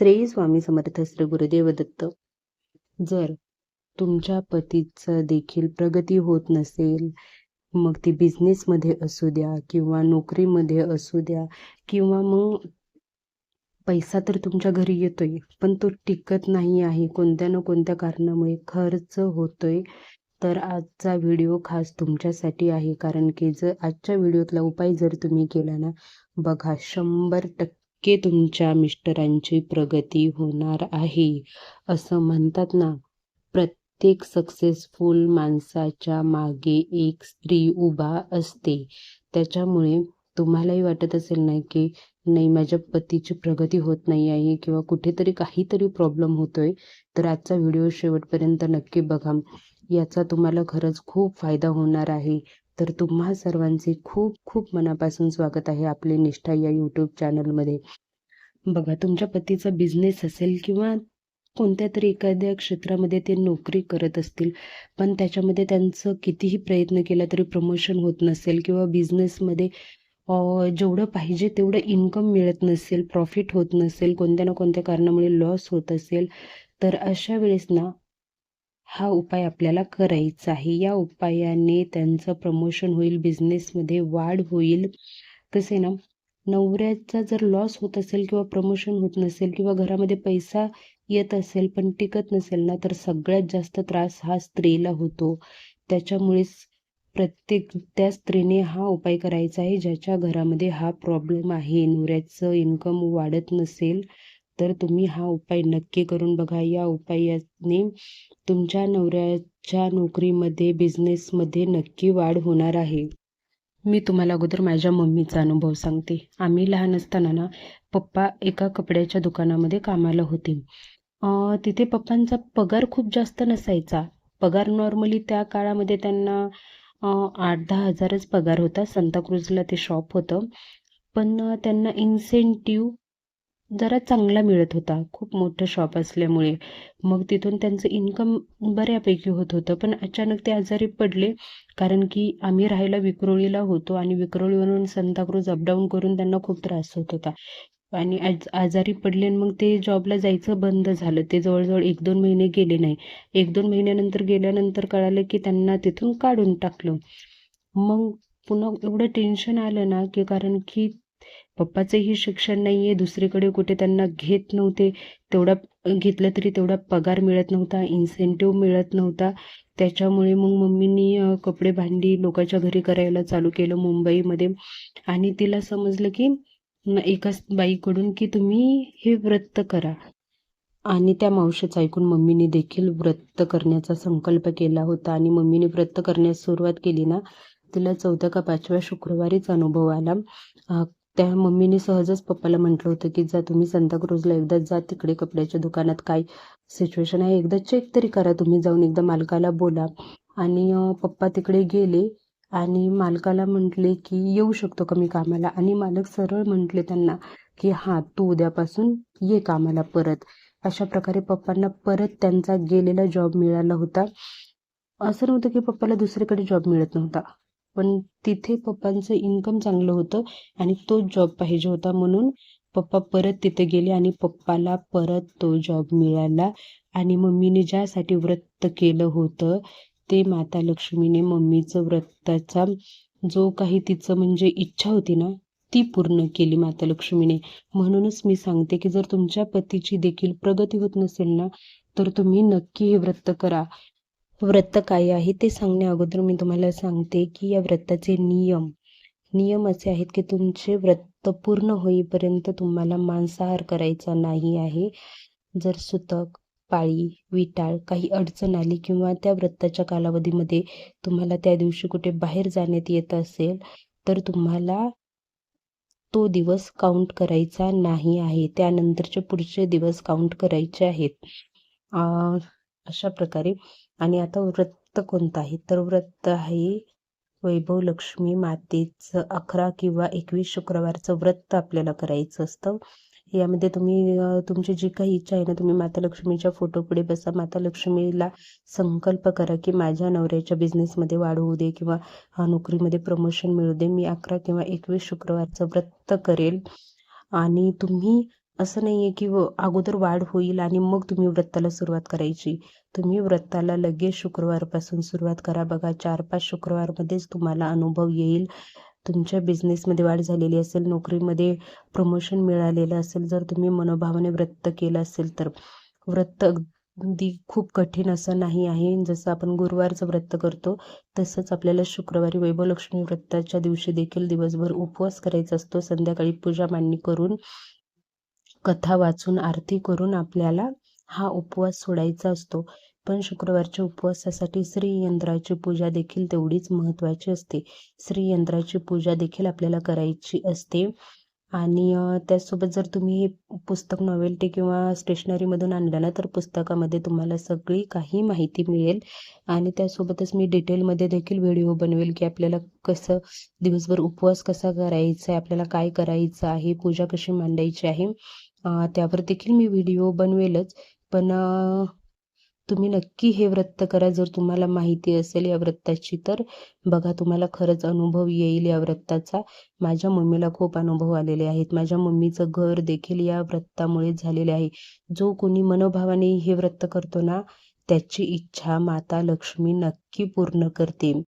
श्रेय स्वामी समर्थ श्री गुरुदेव दत्त जर तुमच्या पतीचं देखील प्रगती होत नसेल मग ती बिझनेसमध्ये असू द्या किंवा नोकरीमध्ये असू द्या किंवा मग पैसा तर तुमच्या घरी येतोय पण तो टिकत नाही आहे कोणत्या ना कोणत्या कारणामुळे खर्च होतोय तर आजचा व्हिडिओ खास तुमच्यासाठी आहे. कारण की जर आजच्या व्हिडिओतला उपाय जर तुम्ही केला ना बघा शंभर टक्के तुमच्या मिस्टरांची प्रगती होणार आहे. असं म्हणतात ना प्रत्येक सक्सेसफुल माणसाच्या मागे एक स्त्री उभा असते. त्याच्यामुळे तुम्हालाही वाटत असेल ना की नाही माझ्या पतीची प्रगती होत नाही आहे किंवा कुठेतरी काहीतरी प्रॉब्लेम होतोय तर आजचा व्हिडिओ शेवटपर्यंत नक्की बघा. याचा तुम्हाला खरंच खूप फायदा होणार आहे. तर तुम्हा सर्वांचे खूप खूप मनापासून स्वागत आहे आपले निष्ठा या यूट्यूब चॅनलमध्ये बघा तुमच्या पतीचा बिझनेस असेल किंवा कोणत्या तरी एखाद्या क्षेत्रामध्ये ते नोकरी करत असतील पण त्याच्यामध्ये त्यांचं कितीही प्रयत्न केला तरी प्रमोशन होत नसेल किंवा बिझनेसमध्ये जेवढं पाहिजे तेवढं इन्कम मिळत नसेल प्रॉफिट होत नसेल कोणत्या ना कोणत्या कारणामुळे लॉस होत असेल तर अशा वेळेस ना हा उपाय आपल्याला करायचा आहे. या उपायाने त्यांचं प्रमोशन होईल बिझनेसमध्ये वाढ होईल. कसे ना नवऱ्याचा जर लॉस होत असेल किंवा प्रमोशन होत नसेल किंवा घरामध्ये पैसा येत असेल पण टिकत नसेल ना तर सगळ्यात जास्त त्रास हा स्त्रीला होतो. त्याच्यामुळेच प्रत्येक त्या स्त्रीने हा उपाय करायचा आहे ज्याच्या घरामध्ये हा प्रॉब्लेम आहे. नवऱ्याचं इन्कम वाढत नसेल तर तुम्ही हा उपाय नक्की करून बघा. या उपायाने तुमच्या नवऱ्याच्या नोकरीमध्ये बिझनेसमध्ये नक्की वाढ होणार आहे. मी तुम्हाला अगोदर माझ्या मम्मीचा अनुभव सांगते. आम्ही लहान असताना ना पप्पा एका कपड्याच्या दुकानामध्ये कामाला होते. तिथे पप्पांचा पगार खूप जास्त नसायचा. पगार नॉर्मली त्या काळामध्ये त्यांना आठ दहा हजारच पगार होता. संताक्रुजला ते शॉप होतं. पण त्यांना इन्सेंटिव्ह जरा चांगला मिळत होता. खूप मोठं शॉप असल्यामुळे. मग तिथून त्यांचं इन्कम बऱ्यापैकी होत होतं. पण अचानक ते आजारी पडले. कारण की आम्ही राहायला विक्रोळीला होतो आणि विक्रोळीवरून संताक्रूज अपडाऊन करून त्यांना खूप त्रास होत होता. आणि आज आजारी पडले आणि मग ते जॉबला जायचं बंद झालं. ते जवळजवळ एक दोन महिने गेले नाही. एक दोन महिन्यानंतर गेल्यानंतर कळालं की त्यांना तिथून काढून टाकलं. मग पुन्हा एवढं टेन्शन आलं ना की कारण की पप्पाचंही शिक्षण नाही आहे दुसरीकडे कुठे त्यांना घेत नव्हते तेवढा घेतलं तरी तेवढा पगार मिळत नव्हता इन्सेंटिव्ह मिळत नव्हता. त्याच्यामुळे मग मम्मीनी कपडे भांडी लोकांच्या घरी करायला चालू केलं मुंबईमध्ये. आणि तिला समजलं की एकाच बाईकडून की तुम्ही हे व्रत करा. आणि त्या मावशीचं ऐकून मम्मीने देखील व्रत करण्याचा संकल्प केला होता. आणि मम्मीने व्रत करण्यास सुरुवात केली ना तिला चौथ्या का पाचव्या शुक्रवारीच अनुभव आला. त्या मम्मीने सहजच पप्पाला म्हटलं होतं की जा तुम्ही सांताक्रूजला एकदा जा तिकडे कपड्याच्या दुकानात काय सिच्युएशन आहे एकदा चेक तरी करा तुम्ही जाऊन एकदा मालकाला बोला. आणि पप्पा तिकडे गेले आणि मालकाला म्हटले की येऊ शकतो का मी कामाला? आणि मालक सरळ म्हटले त्यांना की हां तू उद्यापासून ये कामाला परत. अशा प्रकारे पप्पांना परत त्यांचा गेलेला जॉब मिळाला होता. असं नव्हतं की पप्पाला दुसरीकडे जॉब मिळत नव्हता. पण तिथे पप्पांचं इन्कम चांगलं होतं आणि तोच जॉब पाहिजे होता म्हणून पप्पा परत तिथे गेले आणि पप्पाला परत तो जॉब मिळाला. आणि मम्मीने ज्यासाठी व्रत केलं होतं ते माता लक्ष्मीने मम्मीचं व्रताचा जो काही तिचं म्हणजे इच्छा होती ना ती पूर्ण केली माता लक्ष्मीने. म्हणूनच मी सांगते की जर तुमच्या पतीची देखील प्रगती होत नसेल ना तर तुम्ही नक्की हे व्रत करा. व्रत काय आहे ते सांगण्या अगोदर मी तुम्हाला सांगते की या व्रताचे नियम नियम असे आहेत की तुमचे व्रत पूर्ण होईपर्यंत तुम्हाला मांसाहार करायचा नाही आहे. जर सुतक पाळी विटाळ काही अडचण आली किंवा त्या व्रताच्या कालावधीमध्ये तुम्हाला त्या दिवशी कुठे बाहेर जाण्यात येत असेल तर तुम्हाला तो दिवस काउंट करायचा नाही आहे. त्यानंतरचे पुढचे दिवस काउंट करायचे आहेत. अशा प्रकारे आणि आता व्रत कोणतं आहे तर व्रत आहे वैभव लक्ष्मी मातेचं अकरा किंवा एकवीस शुक्रवारचं व्रत आपल्याला करायचं असतं. यामध्ये तुम्ही तुमची जी काही इच्छा आहे ना तुम्ही माता लक्ष्मीच्या फोटो पुढे बसा. माता लक्ष्मीला संकल्प करा की माझ्या नवऱ्याच्या बिझनेसमध्ये वाढ होऊ दे किंवा नोकरीमध्ये प्रमोशन मिळू दे. मी अकरा किंवा एकवीस शुक्रवारचं व्रत करेल. आणि तुम्ही असं नाही आहे की व अगोदर वाढ होईल आणि मग तुम्ही व्रताला सुरुवात करायची. तुम्ही व्रताला लगेच शुक्रवारपासून सुरुवात करा. बघा चार पाच शुक्रवारमध्येच तुम्हाला अनुभव येईल. तुमच्या बिझनेसमध्ये वाढ झालेली असेल नोकरीमध्ये प्रमोशन मिळालेलं असेल जर तुम्ही मनोभावाने व्रत केलं असेल तर. व्रत अगदी खूप कठीण असं नाही आहे. जसं आपण गुरुवारचं व्रत करतो तसंच आपल्याला शुक्रवारी वैभवलक्ष्मी व्रताच्या दिवशी देखील दिवसभर उपवास करायचा असतो. संध्याकाळी पूजा मांडणी करून कथा वाचून आरती करून आपल्याला हा उपवास सोडायचा असतो. पण शुक्रवारच्या उपवासासाठी श्रीयंत्राची पूजा देखील तेवढीच महत्त्वाची असते. श्रीयंत्राची पूजा देखील आपल्याला करायची असते. आणि त्याचसोबत जर तुम्ही हे पुस्तक नॉवेल्टी किंवा स्टेशनरीमधून आणलं ना तर पुस्तकामध्ये तुम्हाला सगळी काही माहिती मिळेल. आणि त्यासोबतच मी डिटेलमध्ये देखील व्हिडिओ बनवेल की आपल्याला कसं दिवसभर उपवास कसा करायचा आहे आपल्याला काय करायचं आहे पूजा कशी मांडायची आहे. त्यावर देखील मी व्हिडिओ बनवेलच. पण तुम्ही नक्की हे व्रत करा. जर तुम्हाला माहिती असेल या व्रताची तर बघा तुम्हाला खरंच अनुभव येईल या व्रताचा. माझ्या मम्मीला खूप अनुभव आलेले आहेत. माझ्या मम्मीचं घर देखील या व्रतामुळे झालेले आहे. जो कोणी मनोभावाने हे व्रत करतो ना त्याची इच्छा माता लक्ष्मी नक्की पूर्ण करते